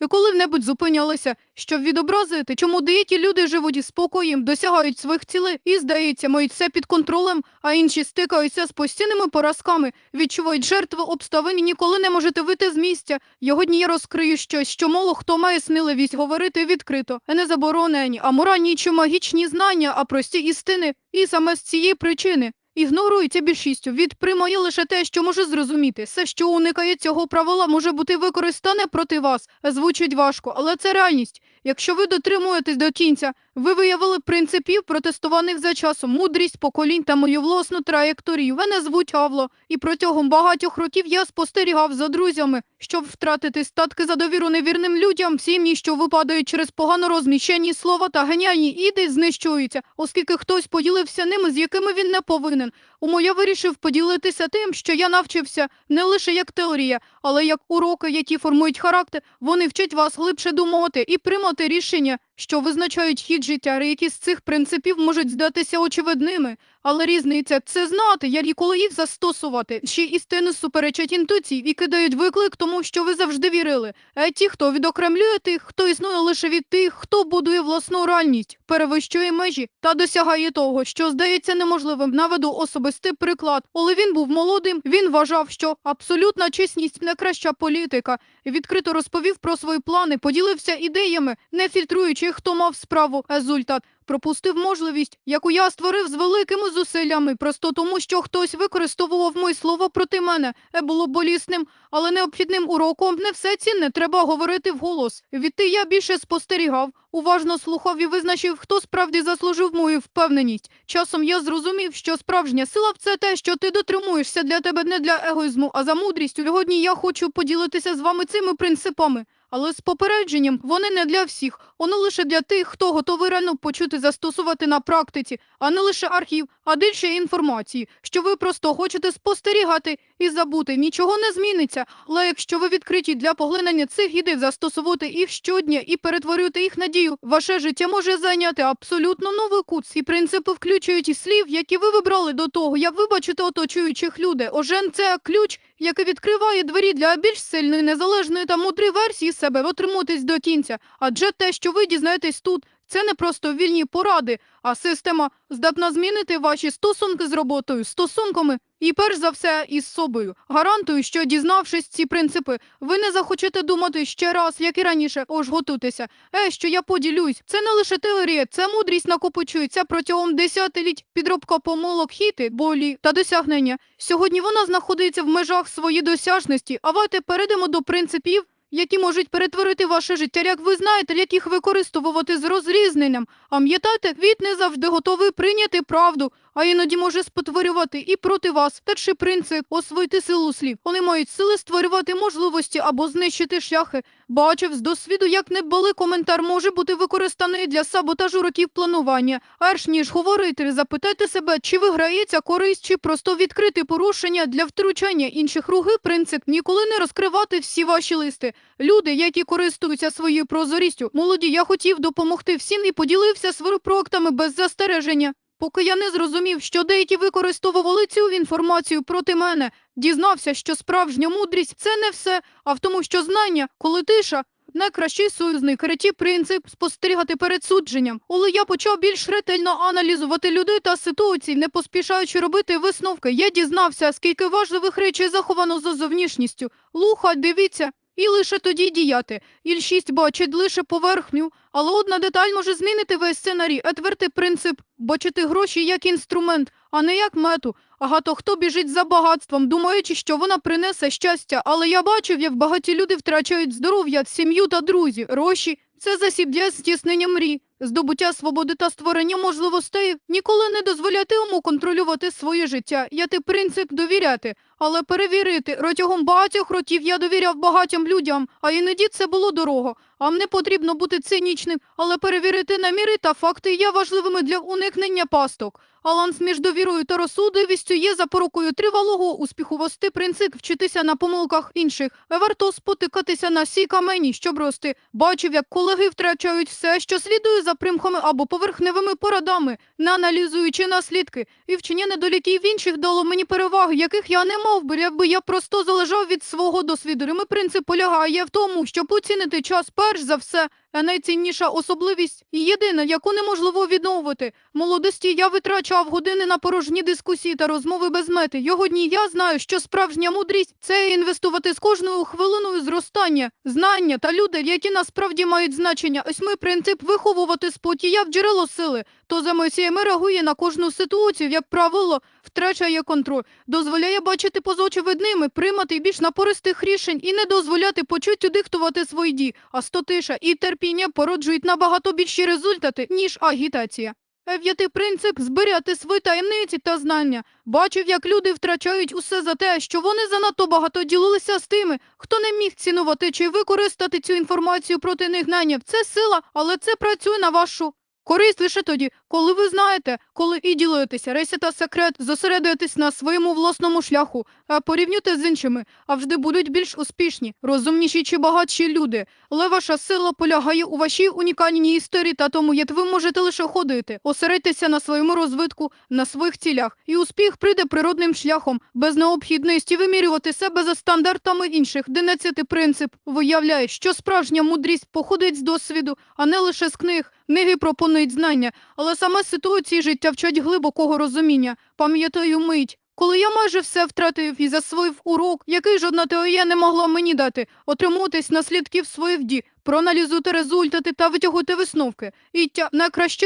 Ви коли-небудь зупинялися, щоб відобразити, чому деякі люди живуть із спокоєм, досягають своїх цілей і, здається, мають все під контролем, а інші стикаються з постійними поразками, відчувають жертви обставин і ніколи не можете вийти з місця. Йогодні я розкрию щось, що мало хто має сміливість говорити відкрито, не заборонені, а моральні чи магічні знання, а прості істини. І саме з цієї причини Ігнорується більшістю, відприймає лише те, що може зрозуміти. Все, що уникає цього правила, може бути використане проти вас. Звучить важко, але це реальність. Якщо ви дотримуєтесь до кінця, ви виявили принципів, протестованих за часом, мудрість поколінь та мою власну траєкторію. Мене звуть Авло, і протягом багатьох років я спостерігав за друзями, щоб втратити статки за довіру невірним людям, сім'ї, що випадають через погано розміщені слова та геніальні іди знищуються, оскільки хтось поділився ними, з якими він не повинен. Тому я вирішив поділитися тим, що я навчився не лише як теорія, але як уроки, які формують характер, вони вчать вас глибше думати і приймати рішення, що визначають хід життя. Які з цих принципів можуть здатися очевидними, але різниця це знати, як і коли їх застосувати. Ще істини суперечать інтуїції і кидають виклик тому, що ви завжди вірили. А ті, хто відокремлює тих, хто існує лише від тих, хто будує власну реальність, перевищує межі та досягає того, що здається неможливим. Наведу особистий приклад. Коли він був молодим, він вважав, що абсолютна чесність краща політика. Відкрито розповів про свої плани, поділився ідеями, не фільтруючи, хто мав справу. Результат пропустив можливість, яку я створив з великими зусиллями, просто тому, що хтось використовував моє слово проти мене. Е було болісним, але необхідним уроком не все цінне треба говорити вголос. Відти я більше спостерігав, уважно слухав і визначив, хто справді заслужив мою впевненість. Часом я зрозумів, що справжня сила це те, що ти дотримуєшся для тебе не для егоїзму, а за мудрістю. Сьогодні я хочу поділитися з вами цими принципами. Але з попередженням вони не для всіх, воно лише для тих, хто готовий реально почути застосувати на практиці, а не лише архів, а більше інформації, що ви просто хочете спостерігати і забути. Нічого не зміниться. Але якщо ви відкриті для поглинання цих ідей, застосовувати їх щодня і перетворювати їх на дію, ваше життя може зайняти абсолютно новий кут. Ці принципи включують і слів, які ви вибрали до того, як ви бачите оточуючих людей. Ожен це ключ, який відкриває двері для більш сильної, незалежної та мудрої версії себе отриматись до кінця. Адже те, що ви дізнаєтесь тут, це не просто вільні поради, а система здатна змінити ваші стосунки з роботою, стосунками і перш за все із собою. Гарантую, що дізнавшись ці принципи, ви не захочете думати ще раз, як і раніше. Ож готуйтеся. Е, що я поділюсь. Це не лише теорія, це мудрість накопичується протягом десятиліть підробка помилок, хіти, болі та досягнення. Сьогодні вона знаходиться в межах своєї досяжності. А давайте перейдемо до принципів. Які можуть перетворити ваше життя, як ви знаєте, яких використовувати з розрізненням. А м'ятайте, віт не завжди готовий прийняти правду, а іноді може спотворювати і проти вас. Перший принцип освоїти силу слів. Вони мають сили створювати можливості або знищити шляхи. Бачив з досвіду, як небалий коментар може бути використаний для саботажу років планування. Перш ніж говорити, запитайте себе, чи виграється користь, чи просто відкрити порушення для втручання інших руги. Принцип ніколи не розкривати всі ваші листи. Люди, які користуються своєю прозорістю, молоді, я хотів допомогти всім і поділився своїми проектами без застереження. Поки я не зрозумів, що деякі використовували цю інформацію проти мене, дізнався, що справжня мудрість це не все, а в тому, що знання, коли тиша. Найкращий союзник реті принцип спостерігати перед судженням. Але я почав більш ретельно аналізувати людей та ситуації, не поспішаючи робити висновки. Я дізнався, скільки важливих речей заховано за зовнішністю. Луха, дивіться, і лише тоді діяти. Ільшість бачить лише поверхню, але одна деталь може змінити весь сценарій. Етвертий принцип бачити гроші як інструмент, а не як мету. Агато хто біжить за багатством, думаючи, що вона принесе щастя. Але я бачив, як багаті люди втрачають здоров'я, сім'ю та друзі. Гроші це засіб'я стіснення мрій. Здобуття свободи та створення можливостей ніколи не дозволяти йому контролювати своє життя. Я ти принцип довіряти, але перевірити. Протягом багатьох років я довіряв багатьом людям, а іноді це було дорого. А мені потрібно бути цинічним, але перевірити наміри та факти є важливими для уникнення пасток. Баланс між довірою та розсудливістю є запорукою тривалого успіху вости принцип вчитися на помилках інших. Варто спотикатися на сій камені, щоб рости. Бачив, як колеги втрачають все, що слідує за примхами або поверхневими порадами, не аналізуючи наслідки. І вчення недоліків інших дало мені переваги, яких я не мав би, якби я просто залежав від свого досвіду. Римий принцип полягає в тому, щоб оцінити час перш за все, а найцінніша особливість і єдина, яку неможливо відновити. Молодості я витрачав години на порожні дискусії та розмови без мети. Його дні я знаю, що справжня мудрість це інвестувати з кожною хвилиною зростання, знання та люди, які насправді мають значення. Ось ми принцип виховувати спокій в джерело сили. То за Мойсіями реагує на кожну ситуацію, як правило, втрачає контроль, дозволяє бачити позочевидними, приймати більш напористих рішень і не дозволяти почуттю диктувати свої дії. А стотиша і терпіння породжують набагато більші результати, ніж агітація. П'ятий принцип зберігати свої таємниці та знання. Бачив, як люди втрачають усе за те, що вони занадто багато ділилися з тими, хто не міг цінувати чи використати цю інформацію проти них найняв. Це сила, але це працює на вашу користь лише тоді, коли ви знаєте, коли і ділитеся. Рейся та секрет, зосередуєтесь на своєму власному шляху, а порівнюйте з іншими, а завжди будуть більш успішні, розумніші чи багатші люди. Але ваша сила полягає у вашій унікальній історії та тому, як ви можете лише ходити, осередьтеся на своєму розвитку, на своїх цілях, і успіх прийде природним шляхом, без необхідності вимірювати себе за стандартами інших. Динадцятий принцип виявляє, що справжня мудрість походить з досвіду, а не лише з книг. Книги пропонують знання, але саме ситуації життя вчать глибокого розуміння. Пам'ятаю мить, коли я майже все втратив і засвоїв урок, який жодна теорія не могла мені дати, отримуватись наслідків своїх дій, проаналізуйте результати та витягуйте висновки. І тя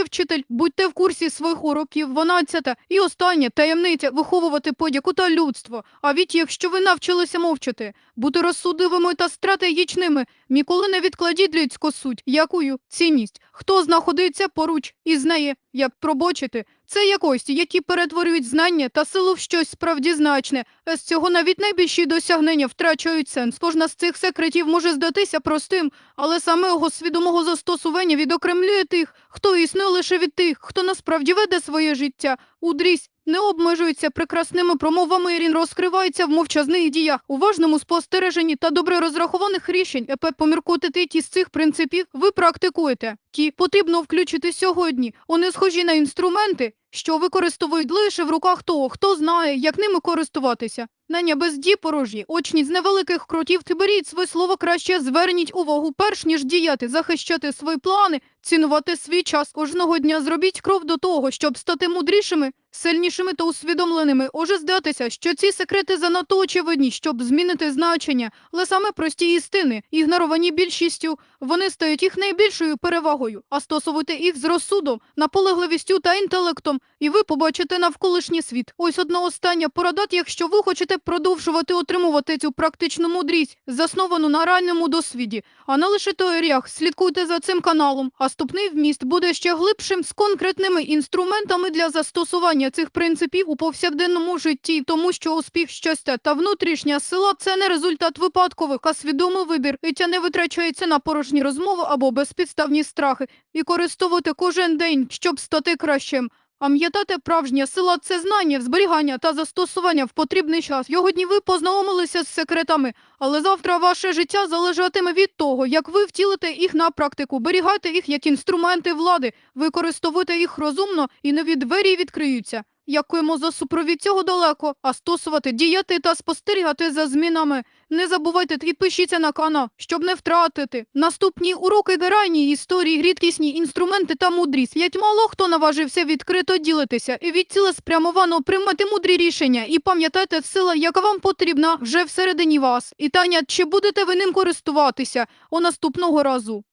вчитель, будьте в курсі своїх уроків, 12. І останнє таємниця виховувати подяку та людство. А від якщо ви навчилися мовчати, бути розсудливими та стратегічними, ніколи не відкладіть людську суть, якою цінність, хто знаходиться поруч і знає, як пробочити. Це якості, які перетворюють знання та силу в щось справді значне. З цього навіть найбільші досягнення втрачають сенс. Кожна з цих секретів може здатися простим, але саме його свідомого застосування відокремлює тих, хто існує лише від тих, хто насправді веде своє життя. Удрість не обмежується прекрасними промовами, він розкривається в мовчазних діях, уважному спостереженні та добре розрахованих рішень. Епе поміркувати які з цих принципів ви практикуєте. Ті потрібно включити сьогодні. Вони схожі на інструменти, що використовують лише в руках того, хто знає, як ними користуватися. Нання без дій порожні, очні з невеликих кротів ти беріть своє слово краще, зверніть увагу, перш ніж діяти, захищати свої плани, цінувати свій час. Кожного дня зробіть кров до того, щоб стати мудрішими, сильнішими та усвідомленими. Оже здатися, що ці секрети занадто очевидні, щоб змінити значення, але саме прості істини, ігноровані більшістю, вони стають їх найбільшою перевагою, а стосувати їх з розсудом, наполегливістю та інтелектом, і ви побачите навколишній світ. Ось одна остання порада, якщо ви хочете продовжувати отримувати цю практичну мудрість, засновану на реальному досвіді, а не лише теоріях. Слідкуйте за цим каналом, а ступний вміст буде ще глибшим з конкретними інструментами для застосування цих принципів у повсякденному житті, тому що успіх, щастя та внутрішня сила це не результат випадкових, а свідомий вибір. І ця не витрачається на порожні розмови або безпідставні страхи, і користувати кожен день, щоб стати кращим. Пам'ятати правжня сила це знання, зберігання та застосування в потрібний час. Йогодні ви познайомилися з секретами, але завтра ваше життя залежатиме від того, як ви втілите їх на практику. Берігайте їх як інструменти влади, використовуйте їх розумно і нові двері відкриються. Дякуємо за супровід цього далеко, а стосувати, діяти та спостерігати за змінами. Не забувайте підпишіться на канал, щоб не втратити. Наступні уроки герайні історії, рідкісні інструменти та мудрість. Ять мало хто наважився відкрито ділитися і від цілеспрямовано приймати мудрі рішення. І пам'ятайте, сила, яка вам потрібна, вже всередині вас. І Таня, чи будете ви ним користуватися у наступного разу?